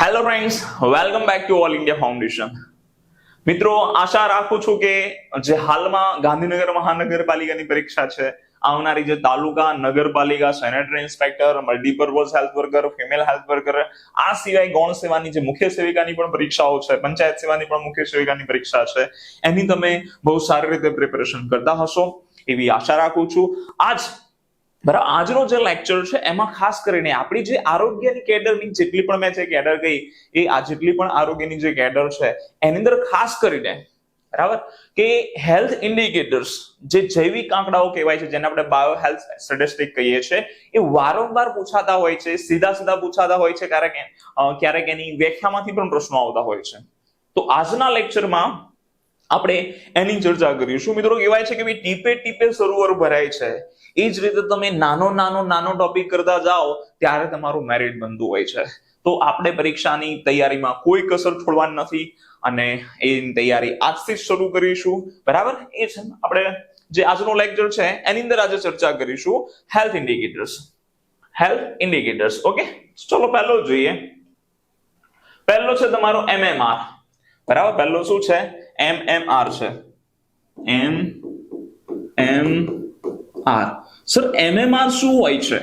Hello friends welcome back to All India Foundation મિત્રો, આશા રાખું છું કે જે હાલમાં ગાંધીનગર મહાનગરપાલિકાની પરીક્ષા છે, આવનારી જે તાલુકા, નગરપાલિકા, sanitary inspector, multipurpose health worker, female health worker, આ સિવાય ગૌણ સેવાની જે મુખ્ય સેવિકાની પણ પરીક્ષાઓ છે, પંચાયત સેવાની પણ મુખ્ય સેવિકાની પરીક્ષા છે, એની તમે બહુ સારી રીતે પ્રિપેરેશન કરતા હશો, એવી આશા રાખું છું. આજ બરાબર, આજનો જે લેક્ચર છે, એમાં ખાસ કરીને આપણી જે આરોગ્યની કેડરની જેટલી પણ મેં જે કેડર ગઈ એ આ જેટલી પણ આરોગ્યની જે કેડર છે, એની અંદર ખાસ કરીને, બરાબર, કે હેલ્થ ઇન્ડિકેટર્સ જે જૈવિક આંકડાઓ કહેવાય છે, જેને આપણે બાયો હેલ્થ સ્ટેટિસ્ટિક કહીએ છીએ એ વારંવાર પૂછાતા હોય છે, સીધા સીધા પૂછાતા હોય છે, ક્યારેક ક્યારેક એની વ્યાખ્યામાંથી પણ પ્રશ્નો આવતા હોય છે. તો આજના લેક્ચરમાં આપણે એની ચર્ચા કરીશું મિત્રો કહેવાય છે કે ભાઈ ટીપે ટીપે સરોવર ભરાય છે? એ જ રીતે તમે નાનો નાનો નાનો ટોપિક કરતા જાઓ, ત્યારે તમારું મેરિટ બનતું હોય છે. તો આપણે પરીક્ષાની તૈયારીમાં કોઈ કસર છોડવાની નથી અને એની તૈયારી આજથી જ શરૂ કરીશું. બરાબર? એ છે. આપણે જે આજનો લેક્ચર છે, એની અંદર આજે ચર્ચા કરીશું health indicators health indicators okay ચલો પહેલો જોઈએ. પહેલો છે તમારો એમએમઆર બરાબર? પહેલો શું છે? એમએમઆર છે. M M R sir MMR શું હોય છે?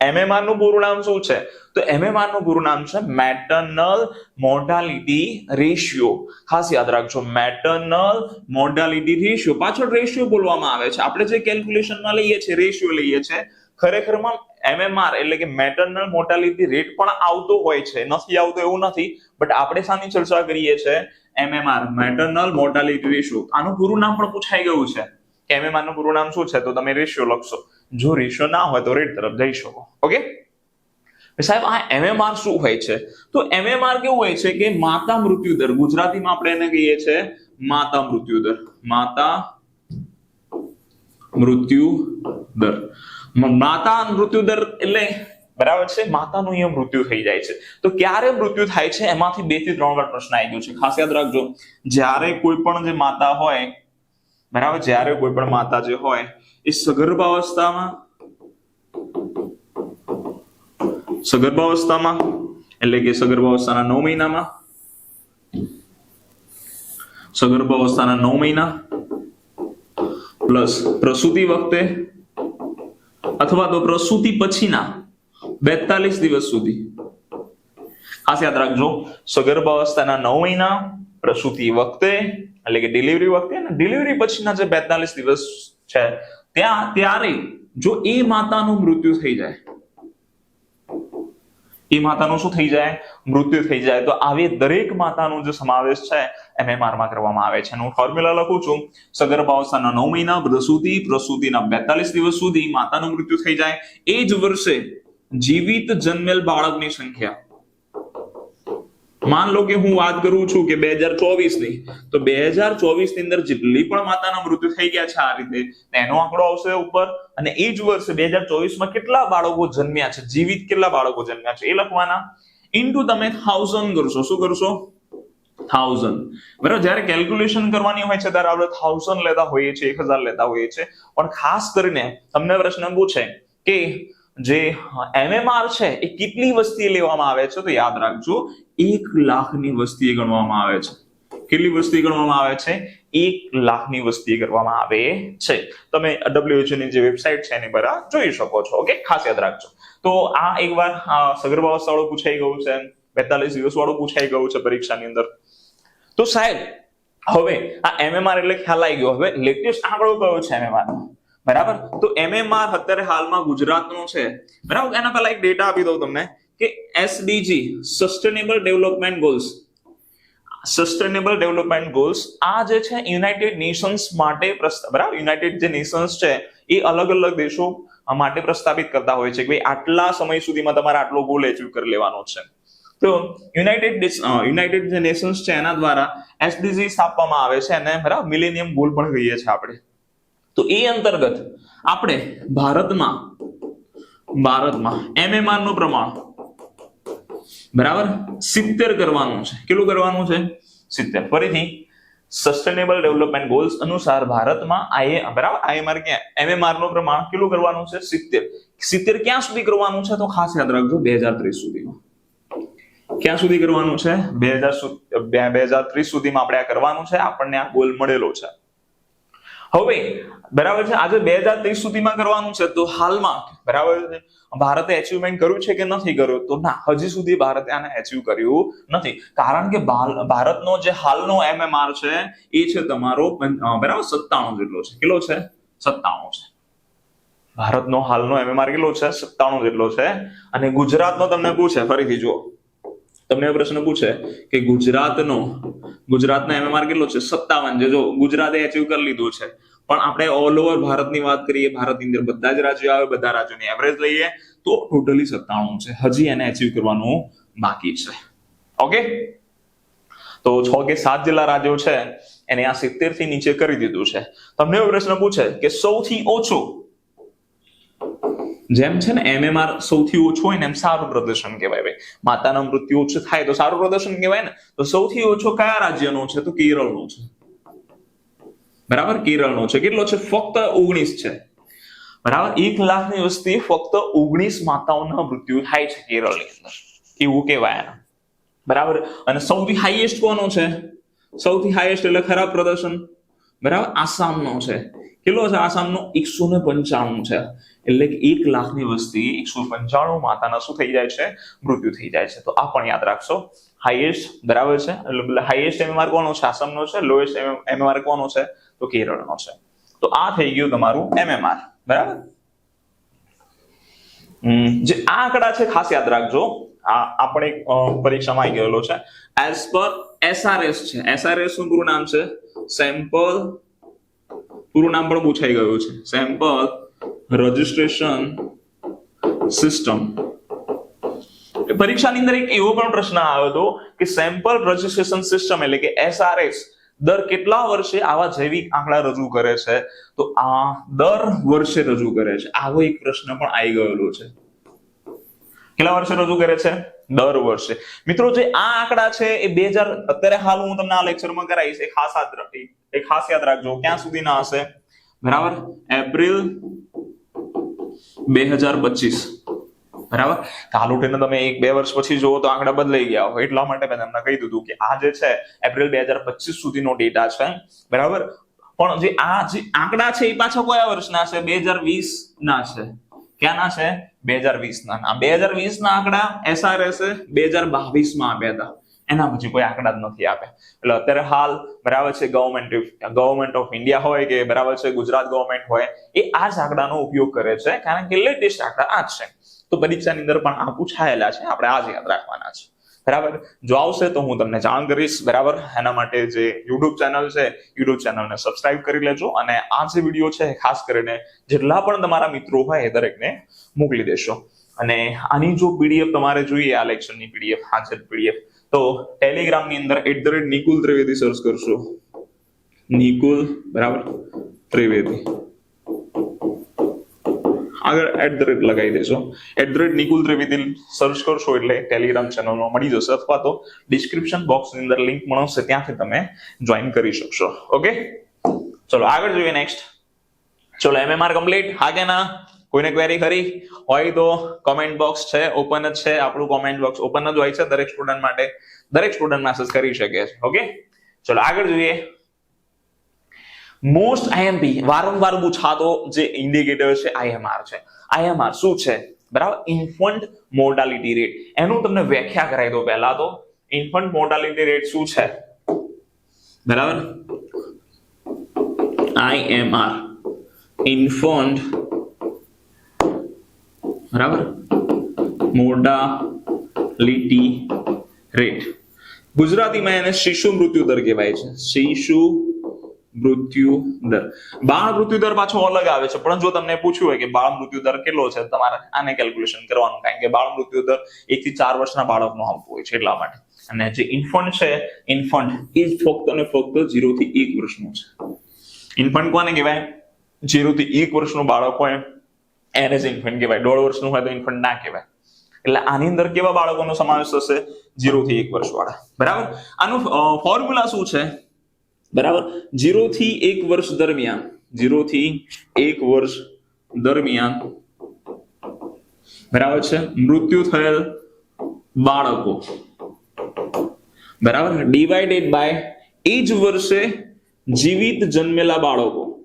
એમએમઆરનું પૂરું નામ શું છે? તો એમએમઆરનું પૂરું નામ છે મેટર્નલ મોર્ટાલિટી રેશિયો ખાસ યાદ રાખજો મેટર્નલ મોર્ટાલિટી રેશિયો પાછળ રેશિયો બોલવામાં આવે છે. આપણે જે કેલ્ક્યુલેશનમાં લઈએ છીએ રેશિયો લઈએ છીએ ખરેખરમાં એમએમઆર એટલે કે મેટર્નલ મોર્ટાલિટી રેટ પણ આવતો હોય છે. નથી આવતો એવું નથી બટ આપણે શાની ચર્ચા કરીએ છીએ એમએમઆર મેટર્નલ મોર્ટાલિટી રેશિયો આનું પૂરું નામ પણ પૂછાઈ ગયું છે. કે એમએમઆરનું પૂરું નામ શું છે? તો તમે રેશિયો લખશો. જો રેશિયો ના હોય તો રેટ તરફ જઈ શકો. ઓકે? સાહેબ આ એમએમઆર શું હોય છે? તો એમએમઆર કેવું હોય છે કે માતા મૃત્યુ દર ગુજરાતીમાં આપણે એને કહીએ છીએ માતા મૃત્યુ દર માતા મૃત્યુ દર માતા મૃત્યુ દર એટલે બરાબર છે? માતાનું અહીંયા મૃત્યુ થઈ જાય છે. તો ક્યારે મૃત્યુ થાય છે? એમાંથી બેથી ત્રણ વાર પ્રશ્ન આવી ગયો છે. ખાસ યાદ રાખજો, જ્યારે કોઈ પણ જે માતા હોય, બરાબર, જ્યારે કોઈ પણ માતા જે હોય, એ સગર્ભાવસ્થામાં સગર્ભાવસ્થામાં એટલે કે સગર્ભાવસ્થાના નવ મહિનામાં સગર્ભાવસ્થાના નવ મહિના, પ્લસ પ્રસૂતિ વખતે, અથવા તો પ્રસૂતિ પછીના બેતાલીસ દિવસ સુધી. ખાસ યાદ રાખજો સગર્ભાવસ્થાના નવ મહિના, પ્રસૂતિ વખતે, એટલે કે ડિલિવરી વખતે અને ડિલિવરી પછીના જે બેતાલીસ દિવસ છે, ત્યાં, ત્યારે જો એ માતાનું મૃત્યુ થઈ જાય, એ માતાનું શું થઈ જાય? મૃત્યુ થઈ જાય. તો આવી દરેક માતાનો જે સમાવેશ છે એમએમઆરમાં કરવામાં આવે છે. હું ફોર્મ્યુલા લખું છું સગર્ભાવસ્થાના નવ મહિના, પ્રસૂતિ, પ્રસૂતિના બેતાલીસ દિવસ સુધી માતાનું મૃત્યુ થઈ જાય. એ જ વર્ષે જીવિત જન્મેલ બાળકની સંખ્યા. માન લો કે હું વાત કરું છું કે બે હજાર ચોવીસની તો બે હજાર ચોવીસની અંદર જેટલી પણ માતાના મૃત્યુ થઈ ગયા છે આ રીતે એનો આંકડો આવશે ઉપર. અને એ જ વર્ષે બે હજાર ચોવીસમાં કેટલા બાળકો જન્મ્યા છે? જીવિત કેટલા બાળકો જન્મ્યા છે? એ લખવાના. ઇન્ટુ તમે થાઉઝન્ડ કરશો. શું કરશો? થાઉઝન્ડ બરાબર? જ્યારે કેલ્ક્યુલેશન કરવાની હોય છે, ત્યારે આપણે થાઉઝન્ડ લેતા હોઈએ છીએ, એક હજાર લેતા હોઈએ છીએ. પણ ખાસ કરીને, તમને પ્રશ્ન પૂછે કે જે એમએમઆર છે, એ કેટલી વસ્તી લેવામાં આવે છે? તો યાદ રાખજો, એક લાખની વસ્તી ગણવામાં આવે છે. કેટલી વસ્તી ગણવામાં આવે છે? એક લાખની વસ્તી કરવામાં આવે છે. તમે WHO ની જે વેબસાઇટ છે, એની પર જોઈ શકો છો, ઓકે? ખાસ યાદ રાખજો. તો આ એકવાર સગર્ભાવસ્થા વાળું પૂછાઈ ગયું છે, બેતાલીસ દિવસ વાળું પૂછાઈ ગયું છે પરીક્ષાની અંદર. તો સાહેબ, હવે આ એમએમઆર એટલે ખ્યાલ આવી ગયો. હવે લેટેસ્ટ આંકડો કયો છે એમએમઆર બરાબર? તો એમએમઆર અત્યારે હાલમાં ગુજરાતનો છે. બરાબર? એના પહેલા એક ડેટા આપી દઉં તમને કે SDG sustainable development goals sustainable development goals આ જે છે યુનાઇટેડ નેશન્સ માટે બરાબર? યુનાઇટેડ જે નેશન્સ છે, એ અલગ અલગ દેશો માટે પ્રસ્થાપિત કરતા હોય છે કે ભાઈ આટલા સમય સુધીમાં તમારે આટલો ગોલ એચીવ કરી લેવાનો છે. તો યુનાઇટેડ યુનાઇટેડ જે નેશન્સ છે, એના દ્વારા એસડીજી સ્થાપવામાં આવે છે અને બરાબર? મિલેનિયમ ગોલ પણ કહીએ છીએ આપણે. તો એ અંતર્ગત આપણે ભારતમાં ભારતમાં એમએમઆરનું પ્રમાણ બરાબર સિત્તેર કરવાનું છે. કેટલું કરવાનું છે? સિત્તેર. ફરીથી સસ્ટેનેબલ ડેવલપમેન્ટ ગોલ્સ અનુસાર ભારતમાં આઈએ, બરાબર આઈએમઆર ક્યાં? એમએમઆરનું પ્રમાણ કેટલું કરવાનું છે? સિત્તેર. સિત્તેર ક્યાં સુધી કરવાનું છે? તો ખાસ યાદ રાખજો, બે હજાર ત્રીસ સુધીમાં. ક્યાં સુધી કરવાનું છે? બે હજાર બે હજાર ત્રીસ સુધીમાં આપણે આ કરવાનું છે. આપણને આ ગોલ મળેલો છે. હવે, બરાબર છે? આજે બે હજાર ત્રીસ સુધીમાં કરવાનું છે, તો હાલમાં, બરાબર છે? ભારતે એચિવમેન્ટ કર્યું છે કે નથી કર્યું? તો ના, હજી સુધી ભારતે આને એચિવ કર્યું નથી. કારણ કે ભારતનો જે હાલનો એમએમઆર છે, એ છે તમારો બરાબર સત્તાણું જેટલો છે. કેટલો છે? સત્તાણું છે. ભારતનો હાલનો એમએમઆર કેટલો છે? સત્તાણું જેટલો છે. અને ગુજરાતનો તમને પૂછે, ફરીથી જુઓ. તમને પ્રશ્ન પૂછે કે ગુજરાતનો, ગુજરાતના એમએમઆર કેટલો છે? સત્તાવન છે. જો ગુજરાતે એચિવ કરી લીધું છે, પણ આપણે ઓલ ઓવર ભારતની વાત કરીએ ભારતની અંદર બધા જ રાજ્યો આવે, બધા રાજ્યોની એવરેજ લઈએ, તો ટોટલી સત્તાણું છે. હજી એને એચિવ કરવાનું બાકી છે. ઓકે તો છ કે સાત જેટલા રાજ્યો છે, એને આ સિત્તેરથી નીચે કરી દીધું છે. તમને એવો પ્રશ્ન પૂછે કે સૌથી ઓછું જેમ છે ને એમએમઆર સૌથી ઓછું હોય ને એમ સારું પ્રદર્શન કહેવાય ભાઈ. માતાના મૃત્યુ ઓછું થાય તો સારું પ્રદર્શન કહેવાય ને. તો સૌથી ઓછો કયા રાજ્યનો છે? તો કેરળનો છે. બરાબર? કેરળનો છે. કેટલો છે? ફક્ત ઓગણીસ છે. બરાબર? એક લાખની વસ્તી ફક્ત ઓગણીસ માતાઓના મૃત્યુ થાય છે કેરળની અંદર. એવું કહેવાય બરાબર? અને સૌથી હાઈએસ્ટ કોનો છે? સૌથી હાઈએસ્ટ એટલે ખરાબ પ્રદર્શન? બરાબર? આસામનો છે. કેટલો છે આસામનો? એકસો ને પંચાણું છે. એટલે કે એક લાખની વસ્તી એકસો પંચાણું માતાના શું થઈ જાય છે? મૃત્યુ થઈ જાય છે. તો આ પણ યાદ રાખશો. હાઈએસ્ટ બરાબર છે? હાઈએસ્ટ એમએમઆર કોનો છે? આસામનો છે. લોએસ્ટ એમએમઆર કોનો છે? તો કેરળનો છે. તો આ થઈ ગયું તમારું એમએમઆર બરાબર? જે આ આંકડા છે, ખાસ યાદ રાખજો. આ આપણે પરીક્ષામાં આવી ગયેલો છે. એઝ પર એસઆરએસ છે. એસઆરએસનું પૂરું નામ છે? સેમ્પલ પૂરું નામ પણ પૂછાઈ ગયું છે. સેમ્પલ રજિસ્ટ્રેશન સિસ્ટમ પરીક્ષાની અંદર એક એવો પણ પ્રશ્ન આવ્યો હતો કે સેમ્પલ રજિસ્ટ્રેશન સિસ્ટમ એટલે કે એસઆરએસ દર કેટલા વર્ષે આવા જૈવિક આંકડા રજૂ કરે છે? તો આ દર વર્ષે રજૂ કરે છે. આવો એક પ્રશ્ન પણ આવી ગયેલો છે. કેટલા વર્ષે રજૂ કરે છે? દર વર્ષે. મિત્રો, જે આ આંકડા છે, એ બે હજાર અત્યારે હાલ હું તમને આ લેક્ચરમાં કરાવીશ. એ ખાસ યાદ રાખી. એ ખાસ યાદ રાખજો. ક્યાં સુધીના હશે? બરાબર? એપ્રિલ બે હજાર પચીસ. બરાબર? કાલ ઉઠીને તમે એક બે વર્ષ પછી જુઓ તો આંકડા બદલાઈ ગયા હોય. એટલા માટે મેં તમને કહી દીધું કે આ જે છે, એપ્રિલ બે હજાર પચીસ સુધીનો ડેટા છે. બરાબર? પણ જે આ જે આંકડા છે, એ પાછા કયા વર્ષના છે બે હજાર વીસ ના છે ક્યાંના છે બે હજાર વીસના. બે હજાર વીસના આંકડા એસઆરએસ બે હજાર બાવીસમાં આપ્યા હતા. એના પછી કોઈ આંકડા જ નથી આપ્યા. એટલે અત્યારે હાલ બરાબર છે ગવર્મેન્ટ ગવર્મેન્ટ ઓફ ઇન્ડિયા હોય કે બરાબર છે ગુજરાત ગવર્મેન્ટ હોય, એ આ જ આંકડાનો ઉપયોગ કરે છે. કારણ કે લેટેસ્ટ આંકડા આ જ છે. તો પરીક્ષાની અંદર પણ આ પૂછાયેલા છે. આપણે આ જ યાદ રાખવાના છે. બરાબર? જો આવશે તો હું તમને જાણ કરીશ, બરાબર? એના માટે જે યુટ્યુબ ચેનલ છે યુટ્યુબ ચેનલને સબસ્ક્રાઇબ કરી લેજો અને આ જે વીડિયો છે, ખાસ કરીને જેટલા પણ તમારા મિત્રો હોય એ દરેકને મોકલી દેશો. અને આની જો પીડીએફ તમારે જોઈએ, આ લેક્ચરની પીડીએફ હાજર પીડીએફ તો ટેલિગ્રામની અંદર at the rate Nikul Trivedi search કરશો. નિકુલ, બરાબર? ત્રિવેદી. આગળ એટ ધ રેટ લગાવી દેજો. At the rate Nikul Trivedi search કરશો એટલે ટેલિગ્રામ ચેનલમાં મળી જશે અથવા તો ડિસ્ક્રિપ્શન બોક્સની અંદર લિંક મળશે ત્યાંથી તમે જોઈન કરી શકશો. ઓકે ચલો, આગળ જોઈએ નેક્સ્ટ ચલો એમએમઆર કમ્પ્લીટ હા કે ના? કોઈને ક્વેરી ખરી? હોય તો કોમેન્ટ બોક્સ છે ઓપન જ છે. આપણું કોમેન્ટ બોક્સ ઓપન જ હોય છે દરેક સ્ટુડન્ટ માટે. દરેક સ્ટુડન્ટ મેસેજ કરી શકે છે. ઓકે ચલો, આગળ જોઈએ. મોસ્ટ આઈએમપી વારંવાર પૂછાતો જે ઇન્ડિકેટર છે આઈએમઆર છે. આઈએમઆર શું છે? બરાબર? ઇન્ફન્ટ મોર્ટાલિટી રેટ એનું તમને વ્યાખ્યા કરાવી દો પહેલા તો. ઇન્ફન્ટ મોર્ટાલિટી રેટ શું છે? બરાબર? આઈએમઆર ઇન્ફન્ટ બરાબર? મોર્ટાલિટી રેટ ગુજરાતીમાં એને શિશુ મૃત્યુ દર કહેવાય છે. શિશુ મૃત્યુ દર. બાળ મૃત્યુ દર પાછો અલગ આવે છે. પણ જો તમને પૂછ્યું હોય કે બાળ મૃત્યુ દર કેટલો છે, તમારે આને કેલ્ક્યુલેશન કરવાનું. કારણ કે બાળ મૃત્યુ દર એક થી ચાર વર્ષના બાળકનો આવતો હોય છે એટલા માટે. અને જે ઇન્ફન્ટ છે ઇન્ફન્ટ એ ફક્ત અને ફક્ત ઝીરો થી એક વર્ષનું છે. ઇન્ફન્ટ કોને કહેવાય? ઝીરો થી એક વર્ષનું બાળક હોય. એને જ ઇન્ફન્ટ કહેવાય. દોઢ વર્ષનું હોય તો ઇન્ફન્ટ ના કહેવાય. એટલે આની અંદર કેવા બાળકોનો સમાવેશ થશે? ઝીરો થી એક વર્ષ વાળા બરાબર? આનું ફોર્મ્યુલા શું છે? બરાબર? જીરો થી એક વર્ષ દરમિયાન, જીરોથી એક વર્ષ દરમિયાન બરાબર છે? મૃત્યુ થયેલ બાળકો. બરાબર? ડિવાઇડેડ બાય એ જ વર્ષે જીવિત જન્મેલા બાળકો.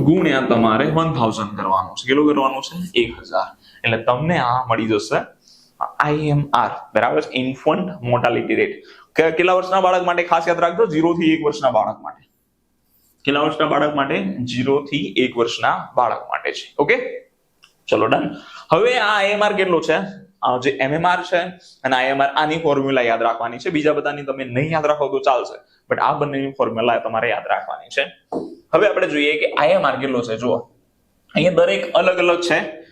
ગુણ્યા તમારે વન થાઉઝન્ડ કરવાનું છે. કેટલું કરવાનું છે? એક હજાર. એટલે તમને આ મળી જશે આઈએમઆર બરાબર? છે ઇન્ફન્ટ મોર્ટાલિટી રેટ કેટલા વર્ષના બાળક માટે ખાસ યાદ રાખજો? ઝીરો થી એક વર્ષના બાળક માટે. કેટલા વર્ષના બાળક માટે? ઝીરો થી એક વર્ષના બાળક માટે છે. ઓકે ચલો ડન હવે આ આઈએમઆર કેટલો છે? જે એમએમઆર છે અને આઈએમઆર આની ફોર્મ્યુલા યાદ રાખવાની છે. બીજા બધાની તમે નહીં યાદ રાખો તો ચાલશે. બટ આ બંનેની ફોર્મ્યુલા તમારે યાદ રાખવાની છે. હવે આપણે જોઈએ કે આઈએમઆર કેટલો છે? જુઓ. અહીંયા દરેક અલગ અલગ છે.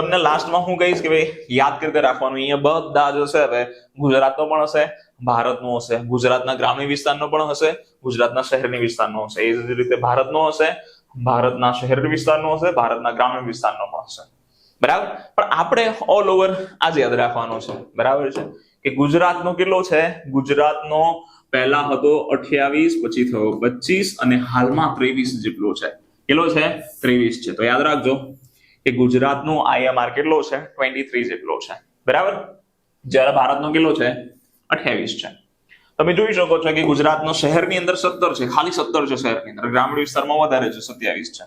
તમને લાસ્ટમાં હું કહીશ કે ભાઈ, યાદ કરીને રાખવાનું? અહીંયા બધા જ હશે, હવે ગુજરાતનો પણ હશે, ભારતનો હશે, ગુજરાતના ગ્રામીણ વિસ્તારનો પણ હશે, ગુજરાતના શહેરની વિસ્તારનો હશે. એ જ રીતે ભારતનો હશે, ભારતના શહેરી વિસ્તારનો હશે, ભારતના ગ્રામીણ વિસ્તારનો પણ હશે. બરાબર? પણ આપણે ઓલ ઓવર આજ યાદ રાખવાનો છે. બરાબર છે? કે ગુજરાતનો કેટલો છે? ગુજરાતનો પહેલા હતો અઠ્યાવીસ, પછી થયો પચીસ અને હાલમાં ત્રેવીસ જેટલો છે. કેટલો છે? ત્રેવીસ છે. તો યાદ રાખજો. કે ગુજરાતનો આઈએમઆર કેટલો છે? ટ્વેન્ટી થ્રી જેટલો છે. બરાબર? જ્યારે ભારતનો કેટલો છે? અઠ્યાવીસ છે. તમે જોઈ શકો છો કે ગુજરાતનો શહેરની અંદર સત્તર છે, ખાલી સત્તર છે શહેરની અંદર. ગ્રામીણ વિસ્તારમાં વધારે છે, સત્યાવીસ છે.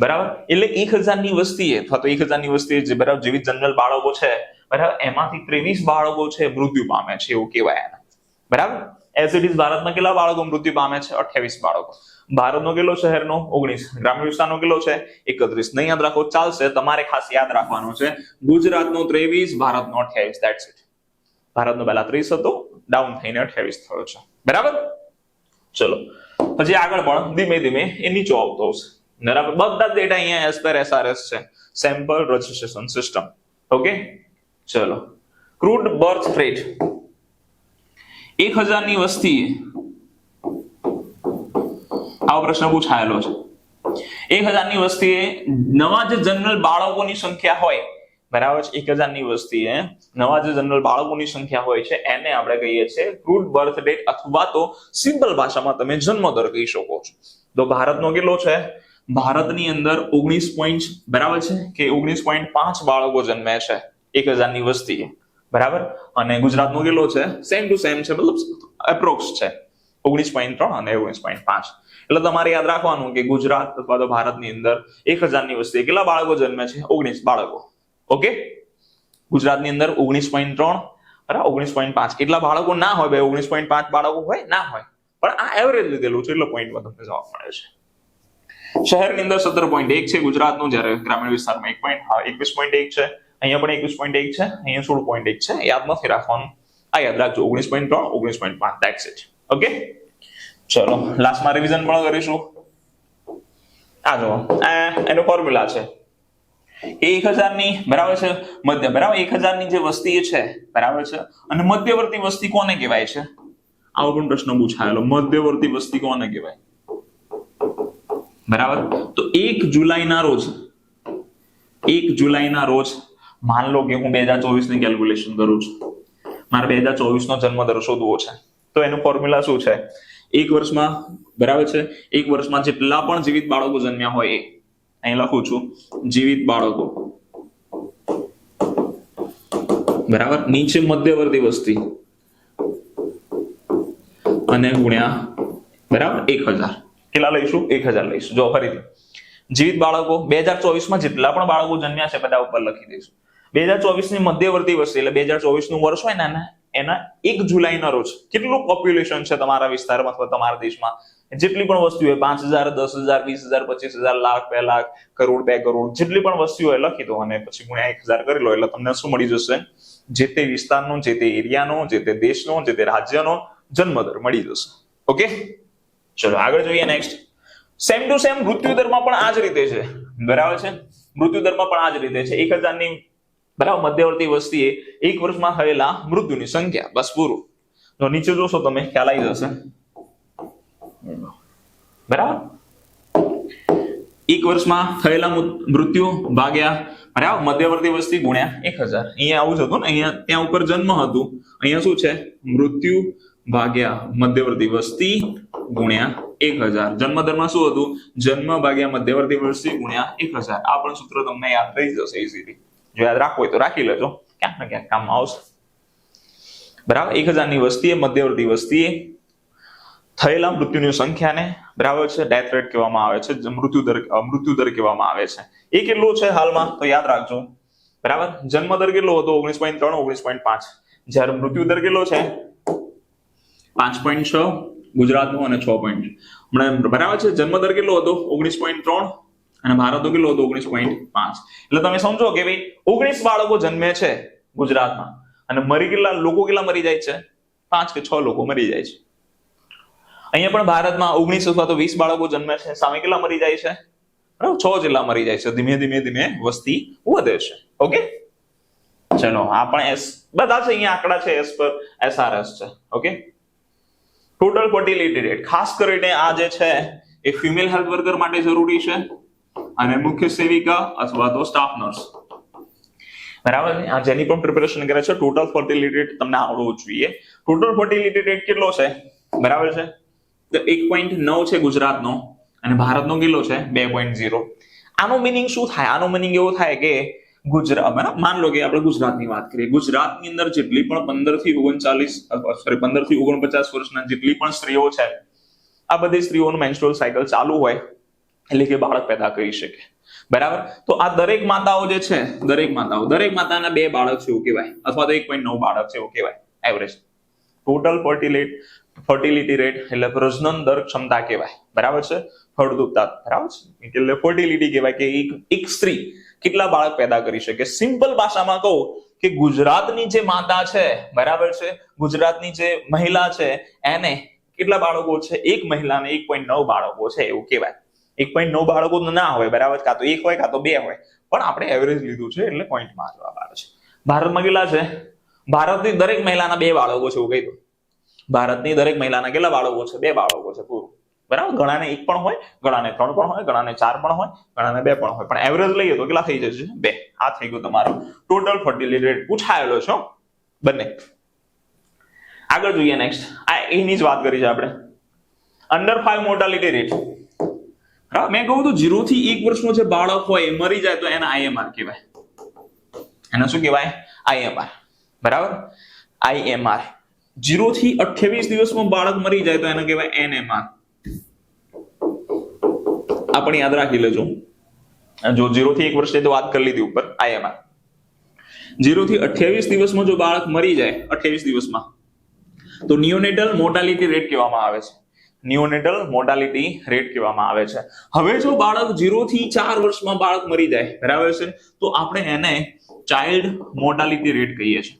બરાબર? એટલે એક હજારની વસ્તીએ અથવા તો એક હજારની વસ્તીએ જે બરાબર જેવી જનરલ બાળકો છે, બરાબર? એમાંથી ત્રેવીસ બાળકો છે, મૃત્યુ પામે છે, એવું કહેવાય બરાબર? એઝ ઇટ ઇઝ ભારતમાં કેટલા બાળકો મૃત્યુ પામે છે? અઠ્યાવીસ બાળકો. ભારતનો કેટલો શહેરનો? ઓગણીસ. ગ્રામ્ય વિસ્તારનો કેટલો છે? એકત્રીસ. નહીં યાદ રાખો, ચાલશે. તમારે ખાસ યાદ રાખવાનું છે. ગુજરાતનો ત્રેવીસ, ભારતનો અઠ્યાવીસ. દેટ્સ ઇટ ભારતનો પહેલા ત્રીસ હતો ડાઉન થઈને અઠ્યાવીસ થયો છે. બરાબર? ચલો. પછી આગળ પણ ધીમે ધીમે એ નીચો આવતો હશે બરાબર? બધા ડેટા અહીંયા એસ પર એસઆરએસ છે. સેમ્પલ રજિસ્ટ્રેશન સિસ્ટમ ઓકે ચલો. ક્રૂડ બર્થ રેટ એક હજારની વસ્તીએ આવો પ્રશ્ન પૂછાયેલો છે. એક હજારની વસ્તીએ નવા જે જનરલ બાળકોની સંખ્યા હોય, બરાબર છે? એક હજારની વસ્તીએ નવા જે જનરલ બાળકોની સંખ્યા હોય છે, એને આપણે કહીએ છીએ ક્રૂડ બર્થ ડેટ અથવા તો સિમ્પલ ભાષામાં તમે જન્મ દર કહી શકો છો. તો ભારતનો કેટલો છે? ભારતની અંદર ઓગણીસ પોઈન્ટ, બરાબર છે? કે ઓગણીસ પોઈન્ટ પાંચ બાળકો જન્મે છે એક હજારની વસ્તીએ, બરાબર? અને ગુજરાતનો કેટલો છે? સેમ ટુ સેમ છે, મતલબ એપ્રોક્સ છે. ઓગણીસ પોઈન્ટ ત્રણ અને ઓગણીસ પોઈન્ટ પાંચ. એટલે તમારે યાદ રાખવાનું કે ગુજરાત અથવા તો ભારતની અંદર એક હજારની વસ્તી કેટલા બાળકો જન્મે છે? ઓગણીસ બાળકો. ઓકે? ગુજરાતની અંદર ઓગણીસ પોઈન્ટ ત્રણ બરાબર ઓગણીસ પોઈન્ટ પાંચ. એટલા બાળકો ના હોય? ભાઈ ઓગણીસ પોઈન્ટ પાંચ બાળકો હોય? ના હોય. પણ આ એવરેજ લીધેલું છે, એટલે પોઈન્ટમાં તમને જવાબ મળે છે. શહેરની અંદર સત્તર પોઈન્ટ એક છે, ગુજરાતનું જ્યારે ગ્રામીણ વિસ્તારમાં એક પોઈન્ટ એકવીસ પોઈન્ટ એક છે. અહીંયા પણ એકવીસ પોઈન્ટ એક છે, અહીંયા સોળ પોઈન્ટ એક છે. યાદ નથી રાખવાનું. આ યાદ રાખજો, ઓગણીસ પોઈન્ટ ત્રણ, ઓગણીસ પોઈન્ટ પાંચ ટેક્સ ઓકે? ચલો લાસ્ટમાં રિવિઝન પણ કરીશું. આ જો આ એનો ફોર્મ્યુલા છે. એક હજારની, બરાબર છે? મધ્ય, બરાબર? એક હજારની જે વસ્તી છે, બરાબર છે? અને મધ્યવર્તી વસ્તી કોને કહેવાય છે? આવો પણ પ્રશ્ન પૂછાયેલો. મધ્યવર્તી વસ્તી કોને કહેવાય? બરાબર? તો એક જુલાઈના રોજ, એક જુલાઈના રોજ, માન લો કે હું બે હજાર ચોવીસની કેલ્ક્યુલેશન કરું છું. મારે બે હજાર ચોવીસ નો જન્મ દર શોધવો છે. તો એનું ફોર્મ્યુલા શું છે? એક વર્ષમાં, બરાબર છે? એક વર્ષમાં જેટલા પણ જીવિત બાળકો જન્મ્યા હોય, એ અહીં લખું છું, જીવિત બાળકો. બરાબર? નીચે મધ્યવર્તી વસ્તી. અને ગુણ્યા, બરાબર? એક હજાર. કેટલા લઈશું? એક હજાર લઈશું. જો ફરીથી. જીવિત બાળકો, બે હજાર ચોવીસમાં જેટલા પણ બાળકો જન્મ્યા છે, બધા ઉપર લખી દઈશું. બે હજાર ચોવીસની મધ્યવર્તી વસ્તી એટલે બે હજાર ચોવીસનું વર્ષ હોય ને એના એક એક જુલાઈના રોજ કેટલું પોપ્યુલેશન છે તમારા વિસ્તારમાં અથવા તમારા દેશમાં? જેટલી પણ વસ્તુ હોય, પાંચ હજાર, દસ હજાર, વીસ હજાર, પચીસ હજાર, લાખ, બે લાખ, કરોડ, બે કરોડ, જેટલી પણ વસ્તુ હોય, લખી દો અને પછી ગુણ્યા એક હજાર કરી લો, એટલે તમને શું મળી જશે? જે તે વિસ્તારનો, જે તે એરિયાનો, જે તે દેશનો, જે તે રાજ્યનો જન્મદર મળી જશે. ઓકે? ચલો, આગળ જોઈએ નેક્સ્ટ સેમ ટુ સેમ મૃત્યુ દરમાં પણ આ જ રીતે છે. બરાબર છે? મૃત્યુ દરમાં પણ આ જ રીતે છે. એક હજારની બરાબર, મધ્યવર્તી વસ્તીએ એક વર્ષમાં થયેલા મૃત્યુની સંખ્યા, બસ પૂરું. તો નીચે જોશો તમે, ખ્યાલ આવી જશે. બરાબર? એક વર્ષમાં થયેલા મૃત્યુ ભાગ્યા, બરાબર, મધ્યવર્તી વસ્તી ગુણ્યા એક હજાર. અહીંયા આવું જ હતું ને, અહીંયા, ત્યાં ઉપર જન્મ હતું. અહીંયા શું છે? મૃત્યુ ભાગ્યા મધ્યવર્તી વસ્તી ગુણ્યા એક હજાર. જન્મ દરમાં શું હતું? જન્મ ભાગ્યા મધ્યવર્તી વસ્તી ગુણ્યા એક હજાર. આ પણ સૂત્ર તમને યાદ રહી જશે ઇઝીલી જો યાદ રાખવું તો રાખી લેજો. ક્યાંક ને ક્યાંક કામમાં આવશે. બરાબર? એક હજારની વસ્તીએ, મધ્યવર્તી વસ્તીએ થયેલા મૃત્યુની સંખ્યાને બરાબર છે ડેથ રેટ કહેવામાં આવે છે મૃત્યુ દર કહેવામાં આવે છે. એ કેટલો છે હાલમાં? તો યાદ રાખજો. બરાબર? જન્મ દર કેટલો હતો? ઓગણીસ પોઈન્ટ ત્રણ, ઓગણીસ પોઈન્ટ પાંચ. જ્યારે મૃત્યુ દર કેટલો છે? પાંચ પોઈન્ટ છ, ગુજરાતનો અને છ પોઈન્ટ. હમણાં બરાબર છે? જન્મ દર કેટલો હતો? ઓગણીસ પોઈન્ટ ત્રણ અને ભારતનો કેટલો હતો? ઓગણીસ પોઈન્ટ પાંચ. એટલે તમે સમજો કે ભાઈ, ઓગણીસ બાળકો જન્મે છે ગુજરાતમાં. અને મરી કેટલા, લોકો કેટલા મરી જાય છે? પાંચ કે છ લોકો મરી જાય છે. અહીંયા પણ ભારતમાં ઓગણીસ અથવા તો વીસ બાળકો જન્મે છે. સામે કેટલા મરી જાય છે? બરાબર, છ જેટલા મરી જાય છે. ધીમે ધીમે ધીમે વસ્તી વધે છે. ઓકે? ચલો, આ પણ એસ, બધા છે અહીંયા આંકડા છે એસ પર, એસઆરએસ છે. ઓકે? ટોટલ ફર્ટિલિટી રેટ ખાસ કરીને આ જે છે, એ ફિમેલ હેલ્થ વર્કર માટે જરૂરી છે. અને મુખ્ય સેવિકા અથવા તો સ્ટાફ નર્સ બરાબર છે આ જેની પણ પ્રિપેરેશન કરે છે ટોટલ ફર્ટિલિટી રેટ તમને આવડવું જોઈએ. ટોટલ ફર્ટિલિટી રેટ કેટલો છે? બરાબર છે? તો એક પોઈન્ટ નવ છે ગુજરાતનો અને ભારતનો કેટલો છે? બે પોઈન્ટ ઝીરો આનો મિનિંગ શું થાય? આનો મિનિંગ એવો થાય કે ગુજરાત, બરાબર? માન લો કે આપણે ગુજરાતની વાત કરીએ. ગુજરાતની અંદર જેટલી પણ પંદરથી ઓગણચાલીસ સોરી પંદરથી ઓગણપચાસ વર્ષના જેટલી પણ સ્ત્રીઓ છે, આ બધી સ્ત્રીઓનું મેન્સ્ટ્રુઅલ સાયકલ ચાલુ હોય. એટલે કે બાળક પેદા કરી શકે. બરાબર? તો આ દરેક માતાઓ જે છે, દરેક માતાઓ, દરેક માતાના બે બાળક છે એવું કહેવાય. અથવા તો એક પોઈન્ટ નવ બાળક છે એવું કહેવાય એવરેજ ટોટલ ફર્ટિલેટ ફર્ટિલિટી રેટ એટલે પ્રજનન દર ક્ષમતા કહેવાય. બરાબર છે? ફળદ્રુપતા, બરાબર છે? એટલે ફર્ટિલિટી કહેવાય કે એક એક સ્ત્રી કેટલા બાળક પેદા કરી શકે? સિમ્પલ ભાષામાં કહું કે ગુજરાતની જે માતા છે, બરાબર છે? ગુજરાતની જે મહિલા છે, એને કેટલા બાળકો છે? એક મહિલાને એક પોઈન્ટ નવ બાળકો છે એવું કહેવાય. એક પોઈન્ટ નવ બાળકો ના હોય, બરાબર? કાં તો એક હોય, કાં તો બે હોય. પણ આપણે એવરેજ લીધું છે, એટલે પોઈન્ટમાં જવાબ આવે છે. ભારતમાં કેટલા છે? ભારતની દરેક મહિલાના બે બાળકો છે એવું કહી દો ભારતની દરેક મહિલાના કેટલા બાળકો છે? બે બાળકો છે, પૂરું. બરાબર? ઘણાને એક પણ હોય ઘણાને ત્રણ પણ હોય ઘણાને ચાર પણ હોય ઘણાને બે પણ હોય. પણ એવરેજ લઈએ તો કેટલા થઈ જશે? બે. આ થઈ ગયું તમારો. ટોટલ ફર્ટિલિટી રેટ પૂછાયેલો છો બંને. આગળ જોઈએ નેક્સ્ટ આ એની જ વાત કરી છે આપણે. અંડર ફાઈવ મોર્ટાલિટી રેટ બરાબર મેં કહું તો જીરો થી એક વર્ષનો જે બાળક હોય એ મરી જાય તો એને આઈએમઆર કહેવાય. એને શું કહેવાય? આઈએમઆર બરાબર? આઈએમઆર જીરો થી અઠ્યાવીસ દિવસમાં બાળક મરી જાય તો એને કહેવાય એનએમઆર આપણે પણ યાદ રાખી લેજો. જો જીરો થી એક વર્ષની તો વાત કરી લીધી ઉપર આઈએમઆર જીરો થી અઠ્યાવીસ દિવસમાં જો બાળક મરી જાય, અઠ્યાવીસ દિવસમાં, તો નિયોનેટલ મોર્ટાલિટી રેટ કહેવામાં આવે છે. નિયોનેટલ મોર્ટાલિટી રેટ કહેવામાં આવે છે. હવે જો બાળક જીરો થી ચાર વર્ષમાં બાળક મરી જાય, બરાબર છે? તો આપણે એને ચાઇલ્ડ મોર્ટાલિટી રેટ કહીએ છીએ.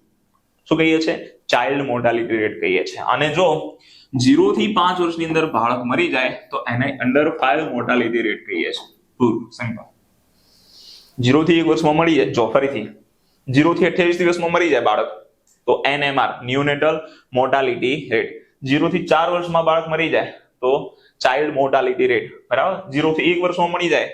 શું કહીએ છીએ? ચાઇલ્ડ મોર્ટાલિટી રેટ કહીએ છીએ. અને જો જીરો થી પાંચ વર્ષની અંદર બાળક મરી જાય, તો એને અંડર ફાઈવ મોર્ટાલિટી રેટ કહીએ છીએ. પૂરું સિમ્પલ જીરો થી એક વર્ષમાં મળી જાય જો ફરીથી. જીરો થી અઠ્યાવીસ દિવસમાં મરી જાય બાળક, તો NMR neonatal mortality rate zero થી ચાર વર્ષમાં બાળક મરી જાય, તો ચાઇલ્ડ મોર્ટાલિટી રેટ બરાબર? જીરો થી એક વર્ષમાં મળી જાય,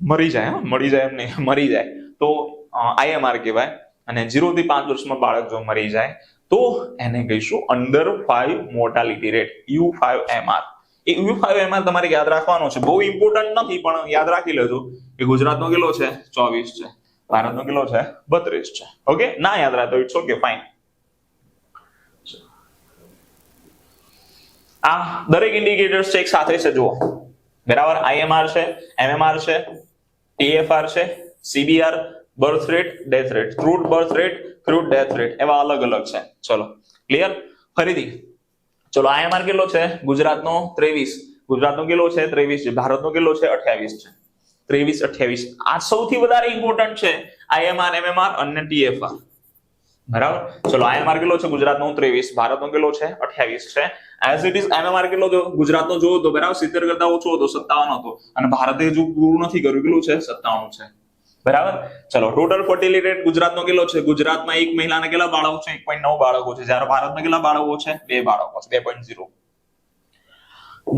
મરી જાય મળી જાય એમ નહીં, મરી જાય. તો આઈએમઆર કહેવાય, અને જીરો થી પાંચ વર્ષમાં બાળક જો મરી જાય, તો એને કહીશું under five mortality rate U five MR એ યુ ફાઈવ એમઆર તમારે યાદ રાખવાનો છે. બહુ ઇમ્પોર્ટન્ટ નથી, પણ યાદ રાખી લેજો કે ગુજરાતનો કેટલો છે? ચોવીસ છે. ભારતનો કેટલો છે? બત્રીસ છે. ઓકે ના યાદ રાખતો ઇટ્સ ઓકે ફાઇન આ દરેક ઇન્ડિકેટર્સ છે એક સાથે છે, જુઓ. બરાબર આઈએમઆર છે એમએમઆર છે ટીએફઆર છે CBR birth rate death rate crude birth rate crude death rate એવા અલગ અલગ છે. ચલો ક્લિયર ફરીથી. ચલો આઈએમઆર કેટલો છે? ગુજરાતનો ત્રેવીસ. ગુજરાતનો કેટલો છે? ત્રેવીસ છે. ભારતનો કેટલો છે? અઠ્યાવીસ છે. ત્રેવીસ, અઠ્યાવીસ. આ સૌથી વધારે ઇમ્પોર્ટન્ટ છે આઈએમઆર એમએમઆર અને ટીએફઆર બરાબર? ચલો આઈએમઆર કેટલો છે? ગુજરાતનો ત્રેવીસ, ભારતનો કેટલો છે? અઠ્યાવીસ છે. એઝ ઇટ ઇઝ એમએમઆર કેટલો જો ગુજરાતનો જો તો બરાબર સિત્તેર કરતા ઓછો હતો, સત્તાવન હતો. અને ભારતે હજુ પૂરું નથી કર્યું. કેટલું છે? સત્તાવન છે. બરાબર? ચલો ટોટલ ફર્ટિલિટી રેટ ગુજરાતનો કેટલો છે? ગુજરાતમાં એક મહિલાને કેટલા બાળકો છે? એક પોઈન્ટ નવ બાળકો છે. જ્યારે ભારતમાં કેટલા બાળકો છે? બે બાળકો છે. બે પોઈન્ટ ઝીરો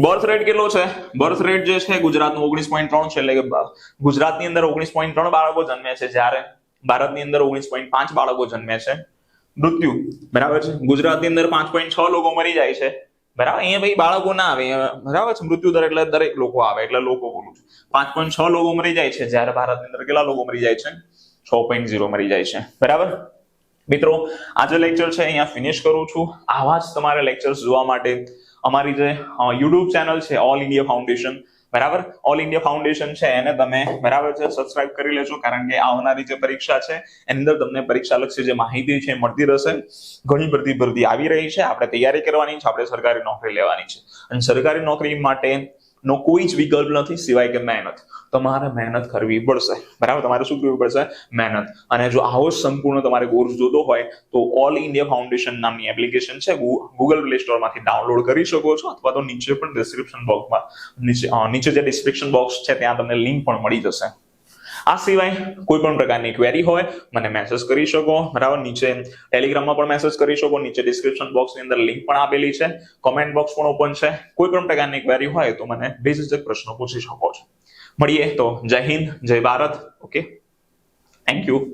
બર્થ રેટ કેટલો છે? બર્થ રેટ જે છે, ગુજરાતનો ઓગણીસ પોઈન્ટ ત્રણ છે. એટલે કે ગુજરાતની અંદર ઓગણીસ પોઈન્ટ ત્રણ બાળકો જન્મે છે. જ્યારે ભારતની અંદર ઓગણીસ પોઈન્ટ પાંચ બાળકો જન્મે છે. મૃત્યુ, બરાબર છે? ગુજરાતની અંદર પાંચ પોઈન્ટ છ લોકો મરી જાય છે. બરાબર? અહીંયા ભાઈ બાળકો ના આવે. બરાબર છે? મૃત્યુ દર એટલે દરેક લોકો આવે, એટલે લોકો બોલું છું. પાંચ પોઈન્ટ છ લોકો મરી જાય છે. જ્યારે ભારતની અંદર કેટલા લોકો મરી જાય છે? છ પોઈન્ટ ઝીરો મરી જાય છે. બરાબર? મિત્રો, આજે લેક્ચર છે, અહીંયા ફિનિશ કરું છું. આવા જ તમારે લેક્ચર્સ જોવા માટે અમારી જે યુટ્યુબ ચેનલ છે ઓલ ઇન્ડિયા ફાઉન્ડેશન બરાબર? ઓલ ઇન્ડિયા ફાઉન્ડેશન છે, એને તમે બરાબર છે સબસ્ક્રાઇબ કરી લેજો, કારણ કે આવનારી જે પરીક્ષા છે, એની અંદર તમને પરીક્ષા લક્ષી જે માહિતી છે મળતી રહેશે. ઘણી બધી ભરતી આવી રહી છે, આપણે તૈયારી કરવાની છે, આપણે સરકારી નોકરી લેવાની છે. અને સરકારી નોકરી માટે નો કોઈ જ વિકલ્પ નથી સિવાય કે મહેનત. તમારે મહેનત કરવી પડશે. બરાબર? તમારે શું કરવું પડશે? મહેનત. અને જો આવો જ સંપૂર્ણ તમારે કોર્સ જોતો હોય, તો ઓલ ઇન્ડિયા ફાઉન્ડેશન નામની એપ્લિકેશન છે. ગૂગલ પ્લે સ્ટોરમાંથી ડાઉનલોડ કરી શકો છો, અથવા તો નીચે પણ ડિસ્ક્રિપ્શન બોક્સમાં નીચે નીચે જે ડિસ્ક્રિપ્શન બોક્સ છે, ત્યાં તમને લિંક પણ મળી જશે. આ સિવાય કોઈ પણ પ્રકારની ક્વેરી હોય, મને મેસેજ કરી શકો. બરાબર? નીચે ટેલિગ્રામમાં પણ મેસેજ કરી શકો. નીચે ડિસ્ક્રિપ્શન બોક્સની અંદર લિંક પણ આપેલી છે. કોમેન્ટ બોક્સ પણ ઓપન છે. કોઈ પણ પ્રકારની ક્વેરી હોય તો મને બેઝિક પ્રશ્નો પૂછી શકો છો. મળીએ તો જય હિન્દ, જય ભારત. Okay thank you